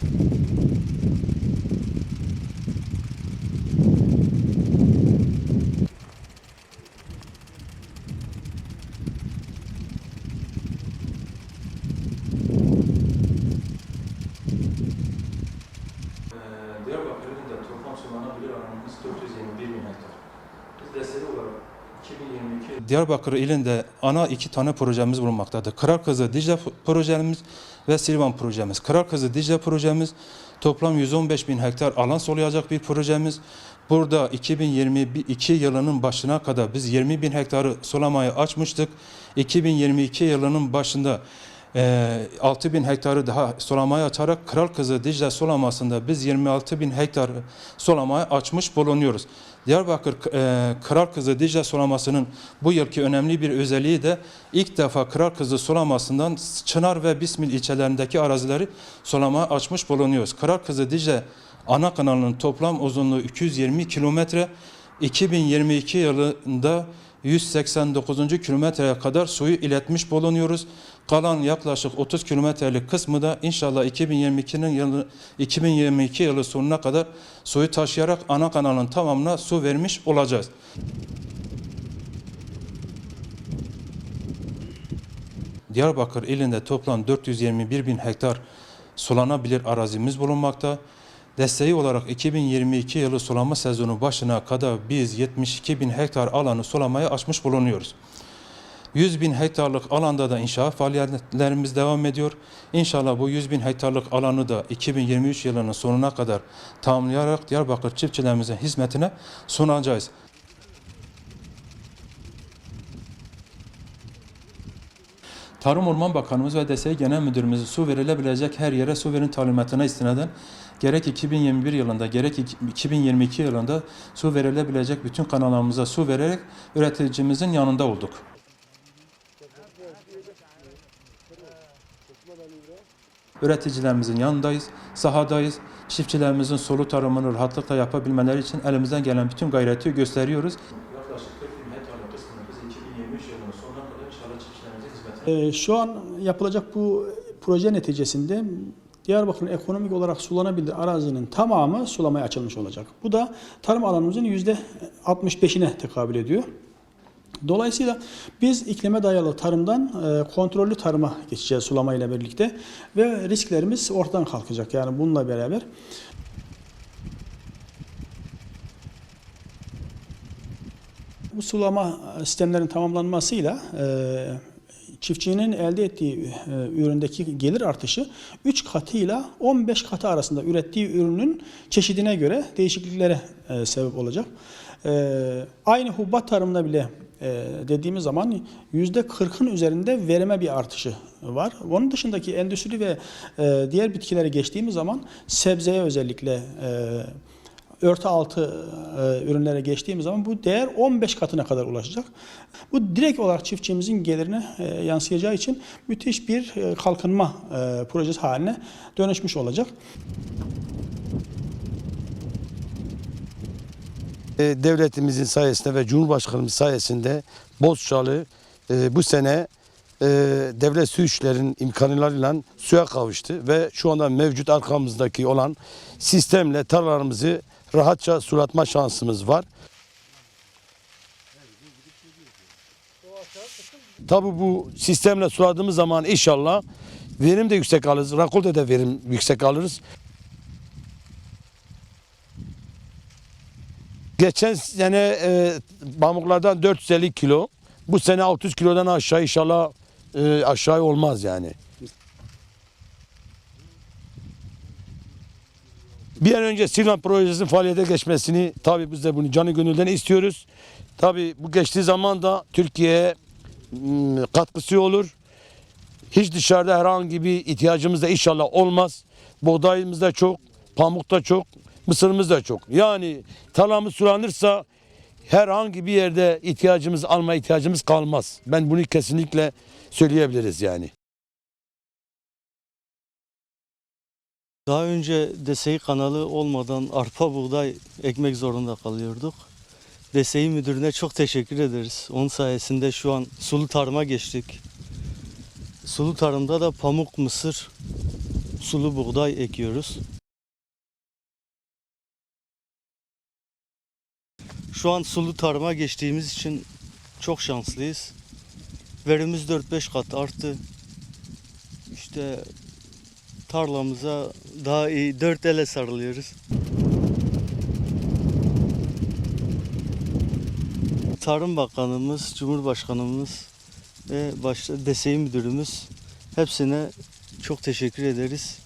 Thank you. Diyarbakır ilinde ana iki tane projemiz bulunmaktadır. Kırar Kızı Dicle projemiz ve Silvan projemiz. Kırar Kızı Dicle projemiz toplam 115 bin hektar alan sulayacak bir projemiz. Burada 2022 yılının başına kadar biz 20 bin hektarı sulamaya açmıştık. 2022 yılının başında e, 6 bin hektarı daha sulamaya açarak Kral Kızı Dicle sulamasında biz 26 bin hektar sulamaya açmış bulunuyoruz. Diyarbakır e, Kral Kızı Dicle sulamasının bu yılki önemli bir özelliği de ilk defa Kral Kızı sulamasından Çınar ve Bismil ilçelerindeki arazileri sulamaya açmış bulunuyoruz. Kral Kızı Dicle ana kanalının toplam uzunluğu 220 kilometre. 2022 yılında 189. kilometreye kadar suyu iletmiş bulunuyoruz. Kalan yaklaşık 30 kilometrelik kısmı da inşallah 2022'nin yılı 2022 yılı sonuna kadar suyu taşıyarak ana kanalın tamamına su vermiş olacağız. Diyarbakır ilinde toplam 421 bin hektar sulanabilir arazimiz bulunmakta. Desteği olarak 2022 yılı sulama sezonu başına kadar biz 72 bin hektar alanı sulamaya açmış bulunuyoruz. 100 bin hektarlık alanda da inşaat faaliyetlerimiz devam ediyor. İnşallah bu 100 bin hektarlık alanı da 2023 yılının sonuna kadar tamamlayarak Diyarbakır çiftçilerimizin hizmetine sunacağız. Tarım Orman Bakanımız ve DSİ Genel Müdürümüz su verilebilecek her yere su verin talimatına istinaden gerek 2021 yılında gerek 2022 yılında su verilebilecek bütün kanallarımıza su vererek üreticimizin yanında olduk. Üreticilerimizin yanındayız, sahadayız. Çiftçilerimizin sulu tarımını rahatlıkla yapabilmeleri için elimizden gelen bütün gayreti gösteriyoruz. Yaklaşık 40 bin hektarlık kısmını biz 2023 yılının sonuna kadar inşallah çiftçilerimizin hizmetine Ee, Şu an yapılacak bu proje neticesinde Diyarbakır'ın ekonomik olarak sulanabilir arazinin tamamı sulamaya açılmış olacak. Bu da tarım alanımızın %65'ine tekabül ediyor. Dolayısıyla biz iklime dayalı tarımdan e, kontrollü tarıma geçeceğiz sulama ile birlikte ve risklerimiz ortadan kalkacak. Yani bununla beraber Bu sulama sistemlerinin tamamlanmasıyla e, çiftçinin elde ettiği e, üründeki gelir artışı 3 katıyla 15 katı arasında ürettiği ürünün çeşidine göre değişikliklere e, sebep olacak. E, aynı hububat tarımında bile e, dediğimiz zaman %40'ın üzerinde verime bir artışı var. Onun dışındaki endüstri ve e, diğer bitkilere geçtiğimiz zaman sebzeye özellikle e, örtü altı e, ürünlere geçtiğimiz zaman bu değer 15 katına kadar ulaşacak. Bu direkt olarak çiftçimizin gelirine e, yansıyacağı için müthiş bir e, kalkınma e, projesi haline dönüşmüş olacak. Devletimizin sayesinde ve Cumhurbaşkanımız sayesinde Bozçalı e, bu sene e, devlet su işlerin imkanlarıyla suya kavuştu ve şu anda mevcut arkamızdaki olan sistemle tarlalarımızı rahatça sulatma şansımız var. Tabii bu sistemle suladığımız zaman inşallah verim de yüksek alırız. Rakolda da verim yüksek alırız. Geçen sene e, pamuklardan 450 kilo. Bu sene 600 kilodan aşağı inşallah e, aşağı olmaz yani. Bir an önce Silvan projesinin faaliyete geçmesini tabii biz de bunu canı gönülden istiyoruz. Tabii bu geçtiği zaman da Türkiye'ye m, katkısı olur. Hiç dışarıda herhangi bir ihtiyacımız da inşallah olmaz. Buğdayımız da çok, pamuk da çok, mısırımız da çok. Yani tarlamız sulanırsa herhangi bir yerde ihtiyacımız alma ihtiyacımız kalmaz. Ben bunu kesinlikle söyleyebiliriz yani. Daha önce DSİ kanalı olmadan arpa buğday ekmek zorunda kalıyorduk. DSİ müdürüne çok teşekkür ederiz. Onun sayesinde şu an sulu tarıma geçtik. Sulu tarımda da pamuk, mısır, sulu buğday ekiyoruz. Şu an sulu tarıma geçtiğimiz için çok şanslıyız. Verimiz 4-5 kat arttı. İşte tarlamıza daha iyi dört ele sarılıyoruz. Tarım Bakanımız, Cumhurbaşkanımız ve başta DSİ müdürümüz hepsine çok teşekkür ederiz.